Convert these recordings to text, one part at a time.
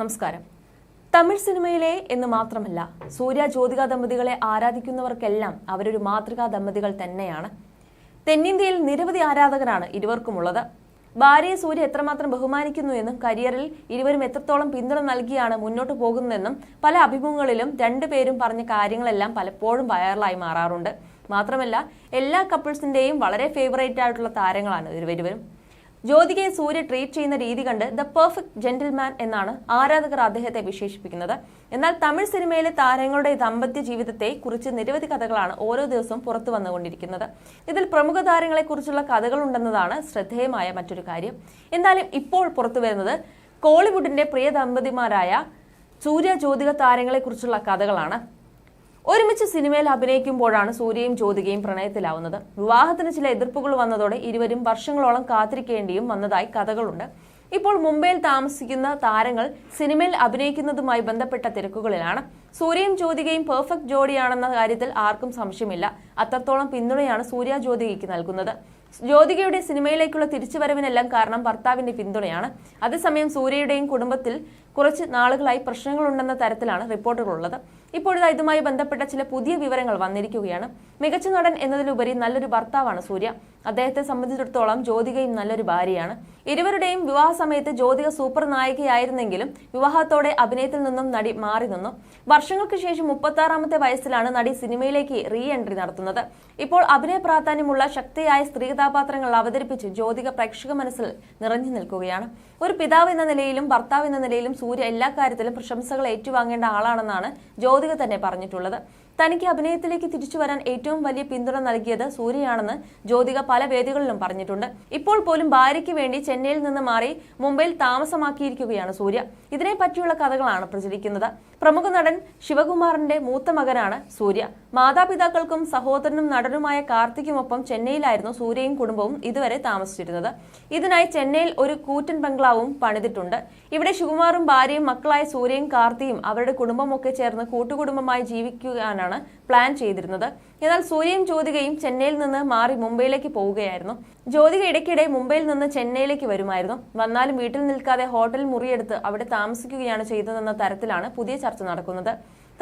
നമസ്കാരം. തമിഴ് സിനിമയിലെ എന്ന് മാത്രമല്ല സൂര്യ ജ്യോതിക ദമ്പതികളെ ആരാധിക്കുന്നവർക്കെല്ലാം അവരൊരു മാതൃകാ ദമ്പതികൾ തന്നെയാണ്. തെന്നിന്ത്യയിൽ നിരവധി ആരാധകരാണ് ഇരുവർക്കുമുള്ളത്. ഭാര്യയെ സൂര്യ എത്രമാത്രം ബഹുമാനിക്കുന്നു എന്നും കരിയറിൽ ഇരുവരും എത്രത്തോളം പിന്തുണ നൽകിയാണ് മുന്നോട്ട് പോകുന്നതെന്നും പല അഭിമുഖങ്ങളിലും രണ്ടുപേരും പറഞ്ഞ കാര്യങ്ങളെല്ലാം പലപ്പോഴും വൈറലായി മാറാറുണ്ട്. മാത്രമല്ല എല്ലാ കപ്പിൾസിന്റെയും വളരെ ഫേവറേറ്റ് ആയിട്ടുള്ള താരങ്ങളാണ് ഇരുവരും. ജ്യോതികയെ സൂര്യ ട്രീറ്റ് ചെയ്യുന്ന രീതി കണ്ട് ദ പെർഫെക്റ്റ് ജെന്റിൽമാൻ എന്നാണ് ആരാധകർ അദ്ദേഹത്തെ വിശേഷിപ്പിക്കുന്നത്. എന്നാൽ തമിഴ് സിനിമയിലെ താരങ്ങളുടെ ദമ്പത്യ ജീവിതത്തെ കുറിച്ച് നിരവധി കഥകളാണ് ഓരോ ദിവസവും പുറത്തു വന്നുകൊണ്ടിരിക്കുന്നത്. ഇതിൽ പ്രമുഖ താരങ്ങളെ കുറിച്ചുള്ള കഥകളുണ്ടെന്നതാണ് ശ്രദ്ധേയമായ മറ്റൊരു കാര്യം. എന്തായാലും ഇപ്പോൾ പുറത്തു വരുന്നത് കോളിവുഡിന്റെ പ്രിയ ദമ്പതിമാരായ സൂര്യ ജ്യോതിക താരങ്ങളെ കുറിച്ചുള്ള കഥകളാണ്. ഒരുമിച്ച് സിനിമയിൽ അഭിനയിക്കുമ്പോഴാണ് സൂര്യയും ജ്യോതികയും പ്രണയത്തിലാവുന്നത്. വിവാഹത്തിന് ചില എതിർപ്പുകൾ വന്നതോടെ ഇരുവരും വർഷങ്ങളോളം കാത്തിരിക്കേണ്ടിയും വന്നതായി കഥകളുണ്ട്. ഇപ്പോൾ മുംബൈയിൽ താമസിക്കുന്ന താരങ്ങൾ സിനിമയിൽ അഭിനയിക്കുന്നതുമായി ബന്ധപ്പെട്ട തിരക്കുകളിലാണ്. സൂര്യയും ജ്യോതികയും പെർഫെക്റ്റ് ജോഡിയാണെന്ന കാര്യത്തിൽ ആർക്കും സംശയമില്ല. അത്രത്തോളം പിന്തുണയാണ് സൂര്യ ജ്യോതികയ്ക്ക് നൽകുന്നത്. ജ്യോതികയുടെ സിനിമയിലേക്കുള്ള തിരിച്ചുവരവിനെല്ലാം കാരണം ഭർത്താവിന്റെ പിന്തുണയാണ്. അതേസമയം സൂര്യയുടെയും കുടുംബത്തിൽ കുറച്ച് നാളുകളായി പ്രശ്നങ്ങളുണ്ടെന്ന തരത്തിലാണ് റിപ്പോർട്ടുകളുള്ളത്. ഇപ്പോഴിതാ ഇതുമായി ബന്ധപ്പെട്ട ചില പുതിയ വിവരങ്ങൾ വന്നിരിക്കുകയാണ്. മികച്ച നടൻ എന്നതിലുപരി നല്ലൊരു ഭർത്താവാണ് സൂര്യ. അദ്ദേഹത്തെ സംബന്ധിച്ചിടത്തോളം ജ്യോതികയും നല്ലൊരു ഭാര്യയാണ്. ഇരുവരുടെയും വിവാഹ സമയത്ത് ജ്യോതിക സൂപ്പർ നായികയായിരുന്നെങ്കിലും വിവാഹത്തോടെ അഭിനയത്തിൽ നിന്നും നടി മാറി നിന്നു. വർഷങ്ങൾക്ക് ശേഷം മുപ്പത്തി ആറാമത്തെ വയസ്സിലാണ് നടി സിനിമയിലേക്ക് റീ എൻട്രി നടത്തുന്നത്. ഇപ്പോൾ അഭിനയ പ്രാധാന്യമുള്ള ശക്തിയായ സ്ത്രീ കഥാപാത്രങ്ങൾ അവതരിപ്പിച്ച് ജ്യോതിക പ്രേക്ഷക മനസ്സിൽ നിറഞ്ഞു നിൽക്കുകയാണ്. ഒരു പിതാവ് എന്ന നിലയിലും ഭർത്താവ് എന്ന നിലയിലും സൂര്യ എല്ലാ കാര്യത്തിലും പ്രശംസകൾ ഏറ്റുവാങ്ങേണ്ട ആളാണെന്നാണ് ജ്യോതിക തന്നെ പറഞ്ഞിട്ടുള്ളത്. തനിക്ക് അഭിനയത്തിലേക്ക് തിരിച്ചു വരാൻ ഏറ്റവും വലിയ പിന്തുണ നൽകിയത് സൂര്യയാണെന്ന് ജ്യോതിക പല വേദികളിലും പറഞ്ഞിട്ടുണ്ട്. ഇപ്പോൾ പോലും ഭാര്യയ്ക്ക് വേണ്ടി ചെന്നൈയിൽ നിന്ന് മാറി മുംബൈയിൽ താമസമാക്കിയിരിക്കുകയാണ് സൂര്യ. ഇതിനെപ്പറ്റിയുള്ള കഥകളാണ് പ്രചരിക്കുന്നത്. പ്രമുഖ നടൻ ശിവകുമാറിന്റെ മൂത്ത മകനാണ് സൂര്യ. മാതാപിതാക്കൾക്കും സഹോദരനും നടനുമായ കാർത്തിക്കുമൊപ്പം ചെന്നൈയിലായിരുന്നു സൂര്യയും കുടുംബവും ഇതുവരെ താമസിച്ചിരുന്നത്. ഇതിനായി ചെന്നൈയിൽ ഒരു കൂറ്റൻ ബംഗ്ലാവും പണിതിട്ടുണ്ട്. ഇവിടെ ശിവകുമാറും ഭാര്യയും മക്കളായ സൂര്യയും കാർത്തിയും അവരുടെ കുടുംബമൊക്കെ ചേർന്ന് കൂട്ടുകുടുംബമായി ജീവിക്കാനാണ് പ്ലാൻ ചെയ്തിരുന്നത്. എന്നാൽ സൂര്യയും ജ്യോതികയും ചെന്നൈയിൽ നിന്ന് മാറി മുംബൈയിലേക്ക് പോവുകയായിരുന്നു. ജ്യോതിക ഇടയ്ക്കിടെ മുംബൈയിൽ നിന്ന് ചെന്നൈയിലേക്ക് വരുമായിരുന്നു. വന്നാലും വീട്ടിൽ നിൽക്കാതെ ഹോട്ടൽ മുറിയെടുത്ത് അവിടെ താമസിക്കുകയാണ് ചെയ്തതെന്ന തരത്തിലാണ് പുതിയ ചർച്ച നടക്കുന്നത്.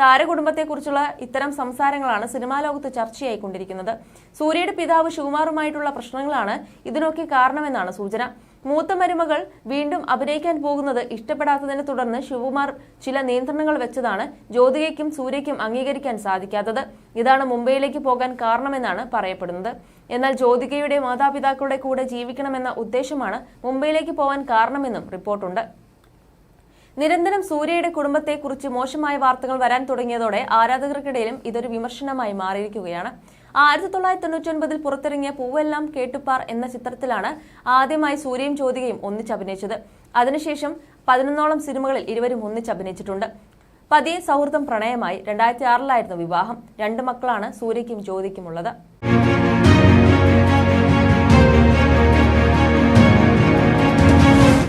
താരകുടുംബത്തെക്കുറിച്ചുള്ള ഇത്തരം സംസാരങ്ങളാണ് സിനിമാ ലോകത്ത് ചർച്ചയായിക്കൊണ്ടിരിക്കുന്നത്. സൂര്യയുടെ പിതാവ് ശിവകുമാറുമായിട്ടുള്ള പ്രശ്നങ്ങളാണ് ഇതിനൊക്കെ കാരണമെന്നാണ് സൂചന. മൂത്ത മരുമകൾ വീണ്ടും അഭിനയിക്കാൻ പോകുന്നത് ഇഷ്ടപ്പെടാത്തതിനെ തുടർന്ന് ശിവകുമാർ ചില നിയന്ത്രണങ്ങൾ വെച്ചതാണ് ജ്യോതികയ്ക്കും സൂര്യയ്ക്കും അംഗീകരിക്കാൻ സാധിക്കാത്തത്. ഇതാണ് മുംബൈയിലേക്ക് പോകാൻ കാരണമെന്നാണ് പറയപ്പെടുന്നത്. എന്നാൽ ജ്യോതികയുടെ മാതാപിതാക്കളുടെ കൂടെ ജീവിക്കണമെന്ന ഉദ്ദേശമാണ് മുംബൈയിലേക്ക് പോകാൻ കാരണമെന്നും റിപ്പോർട്ടുണ്ട്. നിരന്തരം സൂര്യയുടെ കുടുംബത്തെക്കുറിച്ച് മോശമായ വാർത്തകൾ വരാൻ തുടങ്ങിയതോടെ ആരാധകർക്കിടയിലും ഇതൊരു വിമർശനമായി മാറിയിരിക്കുകയാണ്. ആയിരത്തി തൊള്ളായിരത്തി തൊണ്ണൂറ്റി ഒൻപതിൽ പുറത്തിറങ്ങിയ പൂവെല്ലാം കേട്ടുപ്പാർ എന്ന ചിത്രത്തിലാണ് ആദ്യമായി സൂര്യയും ജ്യോതികയും ഒന്നിച്ചഭിനയിച്ചത് അതിനുശേഷം പതിനൊന്നോളം സിനിമകളിൽ ഇരുവരും ഒന്നിച്ചഭിനയിച്ചിട്ടുണ്ട് പതിയെ സൗഹൃദം പ്രണയമായി രണ്ടായിരത്തി ആറിലായിരുന്നു വിവാഹം. രണ്ട് മക്കളാണ് സൂര്യയ്ക്കും ജ്യോതിക്കുമുള്ളത്